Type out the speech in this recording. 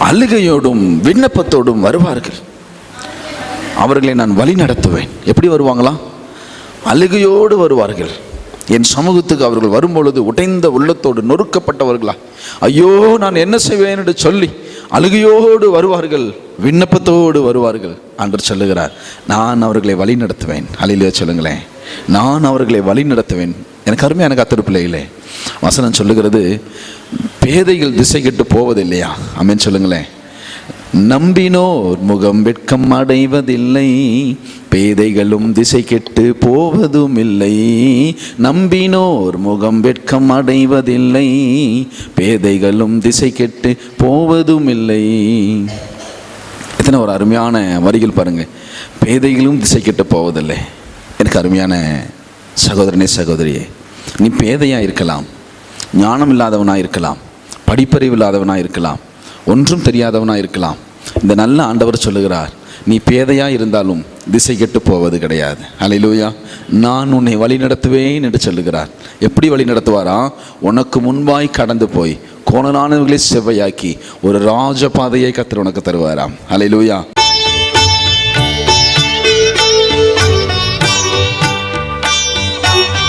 அழுகையோடும் விண்ணப்பத்தோடும் வருவார்கள். அவர்களை நான் வழி நடத்துவேன். எப்படி வருவாங்களா? அழுகையோடு வருவார்கள். என் சமூகத்துக்கு அவர்கள் வரும்பொழுது உடைந்த உள்ளத்தோடு நொறுக்கப்பட்டவர்களா? ஐயோ நான் என்ன செய்வேன் என்று சொல்லி அழுகையோடு வருவார்கள் விண்ணப்பத்தோடு வருவார்கள் அன்று சொல்லுகிறார். நான் அவர்களை வழி நடத்துவேன். அழிலியா சொல்லுங்களேன். நான் அவர்களை வழி நடத்துவேன். எனக்கு அருமையான கத்திர பிள்ளைகளே வசனம் சொல்லுகிறது பேதைகள் திசை கெட்டு போவதில்லையா? அமேன் சொல்லுங்களேன். நம்பினோர் முகம் வெட்கம் அடைவதில்லை பேதைகளும் திசை கெட்டு போவதும் இல்லை நம்பினோர் முகம் வெட்கம் அடைவதில்லை பேதைகளும் திசை கெட்டு போவதும் இல்லை எத்தனை ஒரு அருமையான வரிகள் பாருங்க. பேதைகளும் திசை கெட்டு போவதில்லை. எனக்கு அருமையான சகோதரனே சகோதரியே நீ பேதையாக இருக்கலாம் ஞானம் இல்லாதவனாக இருக்கலாம் படிப்பறிவு இல்லாதவனாக இருக்கலாம் ஒன்றும் தெரியாதவனாக இருக்கலாம். இந்த நல்ல ஆண்டவர் சொல்லுகிறார் நீ பேதையாக இருந்தாலும் திசை கெட்டு போவது கிடையாது. அலையிலூயா நான் உன்னை வழி நடத்துவேன் என்று சொல்லுகிறார். எப்படி வழி நடத்துவாரா? உனக்கு முன்பாய் கடந்து போய் கோணலானவர்களை செவ்வையாக்கி ஒரு ராஜ பாதையை கத்தர் உனக்கு தருவாராம். அலையிலூயா